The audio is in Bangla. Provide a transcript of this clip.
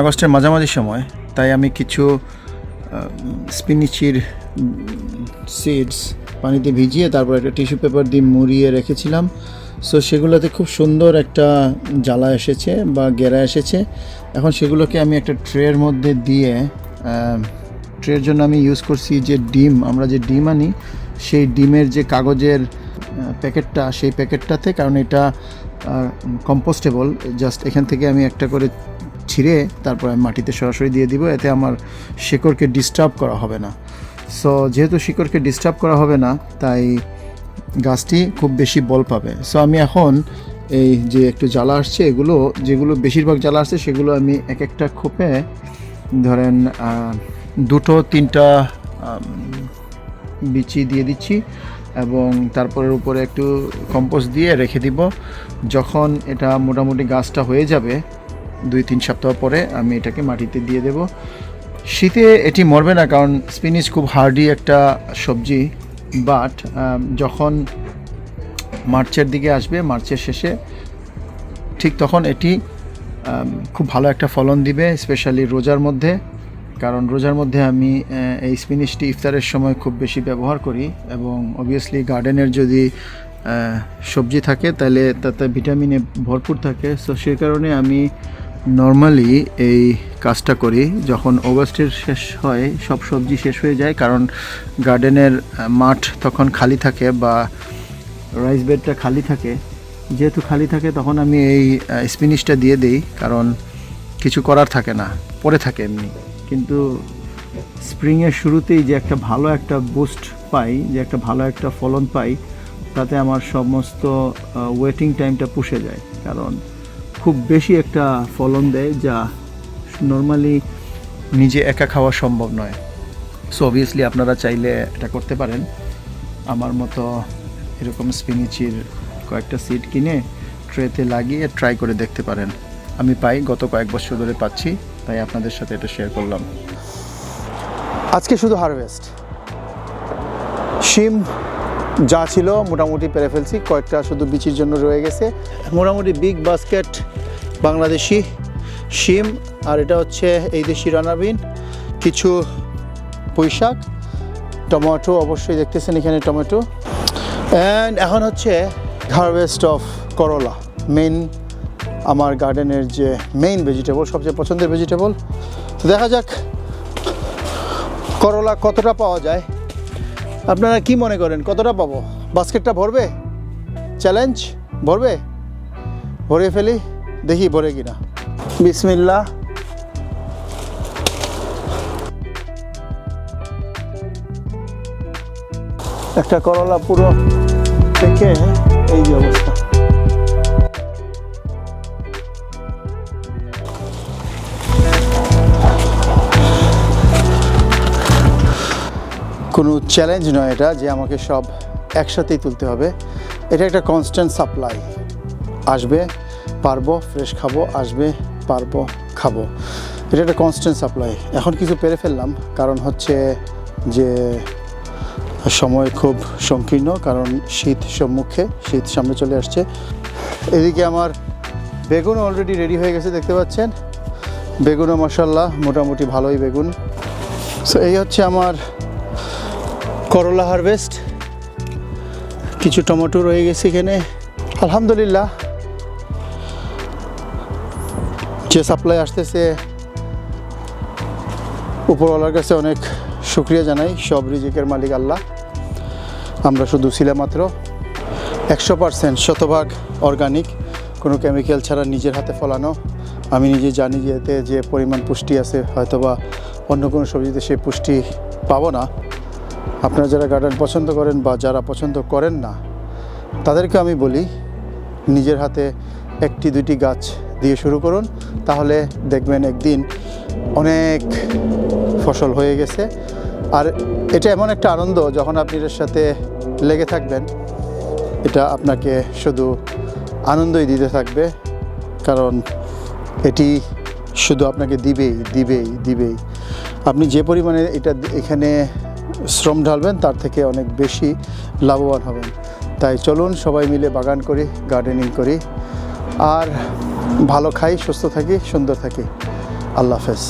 আগস্টের মাঝামাঝি সময়, তাই আমি কিছু স্পিনিচির সিডস পানিতে ভিজিয়ে তারপর একটা টিস্যু পেপার দিয়ে মুড়িয়ে রেখেছিলাম। সো সেগুলোতে খুব সুন্দর একটা জ্বালা এসেছে বা গেরা এসেছে। এখন সেগুলোকে আমি একটা ট্রের মধ্যে দিয়ে ট্রের জন্য আমি ইউজ করছি যে ডিম, আমরা যে ডিম আনি, সেই ডিমের যে কাগজের প্যাকেটটা, সেই প্যাকেটটাতে, কারণ এটা কম্পোস্টেবল জাস্ট এখান থেকে আমি একটা করে ছিঁড়ে তারপর আমি মাটিতে সরাসরি দিয়ে দিব, এতে আমার শেকড়কে ডিস্টার্ব করা হবে না। সো যেহেতু শিকড়কে ডিস্টার্ব করা হবে না, তাই গাছটি খুব বেশি বল পাবে। সো আমি এখন এই যে একটু জ্বালা আসছে, এগুলো যেগুলো বেশিরভাগ জ্বালা আসছে, সেগুলো আমি এক একটা খোপে, ধরেন দুটো, তিনটা বিচি দিয়ে দিচ্ছি, এবং তারপরের উপরে একটু কম্পোস্ট দিয়ে রেখে দিব। যখন এটা মোটামুটি গাছটা হয়ে যাবে দুই তিন সপ্তাহ পরে আমি এটাকে মাটিতে দিয়ে দেব। শীতে এটি মরবে না, কারণ স্পিনিচ খুব হার্ডি একটা সবজি। বাট যখন মার্চের দিকে আসবে, মার্চের শেষে, ঠিক তখন এটি খুব ভালো একটা ফলন দিবে, স্পেশালি রোজার মধ্যে। কারণ রোজার মধ্যে আমি এই স্পিনিশটি ইফতারের সময় খুব বেশি ব্যবহার করি এবং অবভিয়াসলি গার্ডেনের যদি সবজি থাকে, তাহলে তাতে ভিটামিনে ভরপুর থাকে। সো সেই কারণে আমি নর্মালি এই কাজটা করি, যখন অগস্টের শেষ হয়, সব সবজি শেষ হয়ে যায়, কারণ গার্ডেনের মাঠ তখন খালি থাকে বা রাইস বেডটা খালি থাকে। যেহেতু খালি থাকে, তখন আমি এই স্পিনিশটা দিয়ে দিই, কারণ কিছু করার থাকে না, পড়ে থাকে এমনি। কিন্তু স্প্রিংয়ের শুরুতেই যে একটা ভালো একটা বুস্ট পাই, যে একটা ভালো একটা ফলন পাই, তাতে আমার সমস্ত ওয়েটিং টাইমটা পুষে যায়, কারণ খুব বেশি একটা ফলন দেয় যা নর্মালি নিজে একা খাওয়া সম্ভব নয়। সো অবভিয়াসলি আপনারা চাইলে এটা করতে পারেন। আমার মতো এরকম স্পিনিচির কয়েকটা সিড কিনে ট্রেতে লাগিয়ে ট্রাই করে দেখতে পারেন। আমি পাই, গত কয়েক বছর ধরে পাচ্ছি, তাই আপনাদের সাথে এটা শেয়ার করলাম। আজকে শুধু হারভেস্ট শিম যা ছিল মোটামুটি পেরে ফেলছি, কয়েকটা শুধু বিচির জন্য রয়ে গেছে। মোটামুটি বিগ বাস্কেট বাংলাদেশি শিম আর এটা হচ্ছে এই দেশি রানাবিন। কিছু পুঁইশাক, টমেটো অবশ্যই দেখতেছেন এখানে টমেটো। অ্যান্ড এখন হচ্ছে হারভেস্ট অফ করলা মেন আমার গার্ডেনের যে মেইন ভেজিটেবল সবচেয়ে পছন্দের ভেজিটেবল তো দেখা যাক করলা কতটা পাওয়া যায়। আপনারা কি মনে করেন, কতটা পাবো? বাস্কেটটা ভরবে? চ্যালেঞ্জ ভরবে? ভরে ফেলি? দেখি পরে কিনা। বিসমিল্লা একটা করলা পুরো থেকে এই যে অবস্থা। কোনো চ্যালেঞ্জ নয় এটা যে আমাকে সব একসাথেই তুলতে হবে। এটা একটা কনস্ট্যান্ট সাপ্লাই আসবে। পারব ফ্রেশ খাব, আসবে, পারব, খাব। এটা একটা কনস্ট্যান্ট সাপ্লাই এখন কিছু পেরে ফেললাম, কারণ হচ্ছে যে সময় খুব সংকীর্ণ, কারণ শীত সম্মুখে, শীত সামনে চলে আসছে। এদিকে আমার বেগুন অলরেডি রেডি হয়ে গেছে, দেখতে পাচ্ছেন? বেগুনও মশাল্লাহ মোটামুটি ভালোই বেগুন। সো এই হচ্ছে আমার করলা হারভেস্ট কিছু টমেটো রয়ে গেছে এখানে। আলহামদুলিল্লাহ যে সাপ্লাই আসতেছে, উপরওয়ালার কাছে অনেক শুক্রিয়া জানাই, সব রিজিকের মালিক আল্লাহ। আমরা শুধু ছিলাম মাত্র একশো পারসেন্ট শতভাগ অর্গানিক কোনো কেমিক্যাল ছাড়া নিজের হাতে ফলানো। আমি নিজে জানি যে এতে যে পরিমাণ পুষ্টি আছে, হয়তোবা অন্য কোনো সবজিতে সেই পুষ্টি পাবো না। আপনারা যারা গার্ডেন পছন্দ করেন বা যারা পছন্দ করেন না, তাদেরকে আমি বলি, নিজের হাতে একটি দুটি গাছ দিয়ে শুরু করুন। তাহলে দেখবেন একদিন অনেক ফসল হয়ে গেছে। আর এটা এমন একটা আনন্দ যখন আপনি এর সাথে লেগে থাকবেন, এটা আপনাকে শুধু আনন্দই দিতে থাকবে। কারণ এটি শুধু আপনাকে দিবেই দিবেই দিবেই। আপনি যে পরিমাণে এটা এখানে শ্রম ঢালবেন, তার থেকে অনেক বেশি লাভবান হবেন। তাই চলুন সবাই মিলে বাগান করি, গার্ডেনিং করি। আর ভালো খাই সুস্থ থাকি সুন্দর থাকি। আল্লাহ হাফেজ।